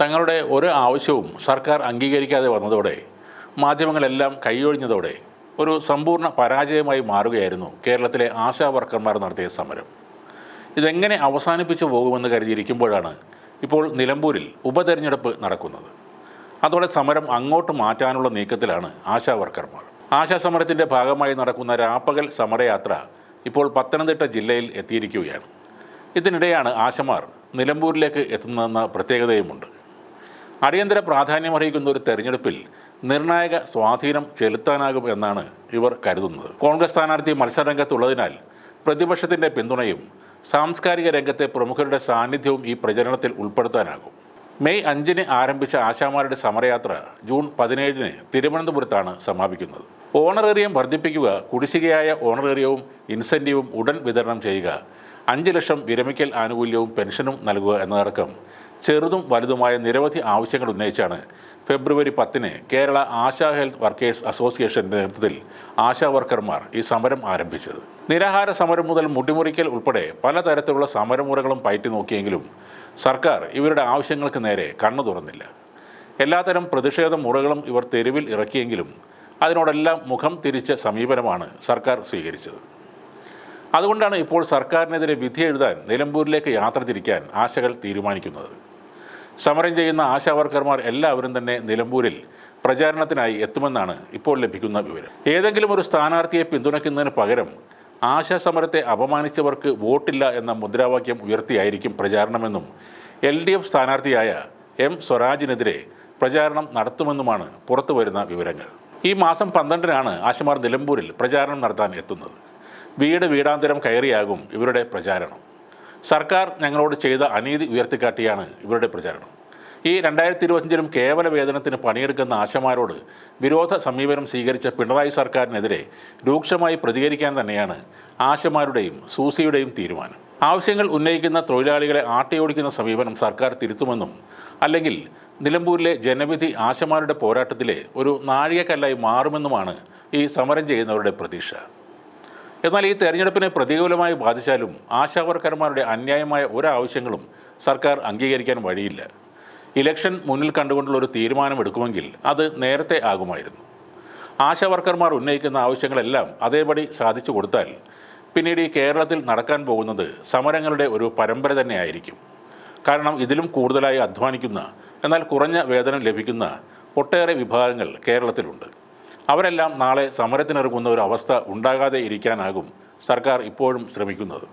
തങ്ങളുടെ ഒരു ആവശ്യവും സർക്കാർ അംഗീകരിക്കാതെ വന്നതോടെ മാധ്യമങ്ങളെല്ലാം കൈയൊഴിഞ്ഞതോടെ ഒരു സമ്പൂർണ പരാജയമായി മാറുകയായിരുന്നു കേരളത്തിലെ ആശാ വർക്കർമാർ നടത്തിയ സമരം. ഇതെങ്ങനെ അവസാനിപ്പിച്ചു പോകുമെന്ന് കരുതിയിരിക്കുമ്പോഴാണ് ഇപ്പോൾ നിലമ്പൂരിൽ ഉപതെരഞ്ഞെടുപ്പ് നടക്കുന്നത്. അതോടെ സമരം അങ്ങോട്ട് മാറ്റാനുള്ള നീക്കത്തിലാണ് ആശാ വർക്കർമാർ. ആശാ സമരത്തിന്റെ ഭാഗമായി നടക്കുന്ന രാപ്പകൽ സമരയാത്ര ഇപ്പോൾ പത്തനംതിട്ട ജില്ലയിൽ എത്തിയിരിക്കുകയാണ്. ഇതിനിടെയാണ് ആശമാർ നിലമ്പൂരിലേക്ക് എത്തുന്നതെന്ന പ്രത്യേകതയുമുണ്ട്. അടിയന്തര പ്രാധാന്യമർഹിക്കുന്ന ഒരു തെരഞ്ഞെടുപ്പിൽ നിർണായക സ്വാധീനം ചെലുത്താനാകും എന്നാണ് ഇവർ കരുതുന്നത്. കോൺഗ്രസ് സ്ഥാനാർത്ഥി മത്സരരംഗത്തുള്ളതിനാൽ പ്രതിപക്ഷത്തിന്റെ പിന്തുണയും സാംസ്കാരിക രംഗത്തെ പ്രമുഖരുടെ സാന്നിധ്യവും ഈ പ്രചരണത്തിൽ ഉൾപ്പെടുത്താനാകും. മെയ് അഞ്ചിന് ആരംഭിച്ച ആശാമാരുടെ സമരയാത്ര ജൂൺ പതിനേഴിന് തിരുവനന്തപുരത്താണ് സമാപിക്കുന്നത്. ഓണറേറിയം വർദ്ധിപ്പിക്കുക കുടിശ്ശികയായ ഓണറേറിയവും ഇൻസെന്റീവും ഉടൻ വിതരണം ചെയ്യുക അഞ്ച് ലക്ഷം വിരമിക്കൽ ആനുകൂല്യവും പെൻഷനും നൽകുക എന്നതടക്കം ചെറുതും വലുതുമായ നിരവധി ആവശ്യങ്ങൾ ഉന്നയിച്ചാണ് ഫെബ്രുവരി പത്തിന് കേരള ആശാ ഹെൽത്ത് വർക്കേഴ്സ് അസോസിയേഷന്റെ നേതൃത്വത്തിൽ ആശാ വർക്കർമാർ ഈ സമരം ആരംഭിച്ചത്. നിരാഹാര സമരം മുതൽ മുടിമുറിക്കൽ ഉൾപ്പെടെ പലതരത്തിലുള്ള സമരമുറകളും പയറ്റി നോക്കിയെങ്കിലും സർക്കാർ ഇവരുടെ ആവശ്യങ്ങൾക്ക് നേരെ കണ്ണു തുറന്നില്ല. എല്ലാത്തരം പ്രതിഷേധ മുറകളും ഇവർ തെരുവിൽ ഇറക്കിയെങ്കിലും അതിനോടെല്ലാം മുഖം തിരിച്ച സമീപനമാണ് സർക്കാർ സ്വീകരിച്ചത്. അതുകൊണ്ടാണ് ഇപ്പോൾ സർക്കാരിനെതിരെ വിധി എഴുതാൻ നിലമ്പൂരിലേക്ക് യാത്ര തിരിക്കാൻ ആശകൾ തീരുമാനിക്കുന്നത്. സമരം ചെയ്യുന്ന ആശാവർക്കർമാർ എല്ലാവരും തന്നെ നിലമ്പൂരിൽ പ്രചാരണത്തിനായി എത്തുമെന്നാണ് ഇപ്പോൾ ലഭിക്കുന്ന വിവരം. ഏതെങ്കിലും ഒരു സ്ഥാനാർത്ഥിയെ പിന്തുണയ്ക്കുന്നതിന് പകരം ആശാ സമരത്തെ അപമാനിച്ചവർക്ക് വോട്ടില്ല എന്ന മുദ്രാവാക്യം ഉയർത്തിയായിരിക്കും പ്രചാരണമെന്നും എൽ ഡി എഫ് സ്ഥാനാർത്ഥിയായ എം സ്വരാജിനെതിരെ പ്രചാരണം നടത്തുമെന്നുമാണ് പുറത്തുവരുന്ന വിവരങ്ങൾ. ഈ മാസം പന്ത്രണ്ടിനാണ് ആശമാർ നിലമ്പൂരിൽ പ്രചാരണം നടത്താൻ എത്തുന്നത്. വീട് വീടാന്തരം കയറിയാകും ഇവരുടെ പ്രചാരണം. സർക്കാർ ഞങ്ങളോട് ചെയ്ത അനീതി ഉയർത്തിക്കാട്ടിയാണ് ഇവരുടെ പ്രചാരണം. ഈ രണ്ടായിരത്തി ഇരുപത്തഞ്ചിലും കേവല വേതനത്തിന് പണിയെടുക്കുന്ന ആശമാരോട് വിരോധ സമീപനം സ്വീകരിച്ച പിണറായി സർക്കാരിനെതിരെ രൂക്ഷമായി പ്രതികരിക്കാൻ തന്നെയാണ് ആശമാരുടെയും സൂസിയുടെയും തീരുമാനം. ആവശ്യങ്ങൾ ഉന്നയിക്കുന്ന തൊഴിലാളികളെ ആട്ടിയോടിക്കുന്ന സമീപനം സർക്കാർ തിരുത്തുമെന്നും അല്ലെങ്കിൽ നിലമ്പൂരിലെ ജനവിധി ആശമാരുടെ പോരാട്ടത്തിലെ ഒരു നാഴികക്കല്ലായി മാറുമെന്നുമാണ് ഈ സമരം ചെയ്യുന്നവരുടെ പ്രതീക്ഷ. എന്നാൽ ഈ തെരഞ്ഞെടുപ്പിനെ പ്രതികൂലമായി ബാധിച്ചാലും ആശാവർക്കർമാരുടെ അന്യായമായ ഒരാവശ്യങ്ങളും സർക്കാർ അംഗീകരിക്കാൻ വഴിയില്ല. ഇലക്ഷൻ മുന്നിൽ കണ്ടുകൊണ്ടുള്ള ഒരു തീരുമാനമെടുക്കുമെങ്കിൽ അത് നേരത്തെ ആകുമായിരുന്നു. ആശാവർക്കർമാർ ഉന്നയിക്കുന്ന ആവശ്യങ്ങളെല്ലാം അതേപടി സാധിച്ചു കൊടുത്താൽ പിന്നീട് ഈ കേരളത്തിൽ നടക്കാൻ പോകുന്നത് സമരങ്ങളുടെ ഒരു പരമ്പര തന്നെയായിരിക്കും. കാരണം ഇതിലും കൂടുതലായി അധ്വാനിക്കുന്ന എന്നാൽ കുറഞ്ഞ വേതനം ലഭിക്കുന്ന ഒട്ടേറെ വിഭാഗങ്ങൾ കേരളത്തിലുണ്ട്. അവരെല്ലാം നാളെ സമരത്തിനിറങ്ങുന്ന ഒരു അവസ്ഥ ഉണ്ടാകാതെ ഇരിക്കാനാകും സർക്കാർ ഇപ്പോഴും ശ്രമിക്കുന്നത്.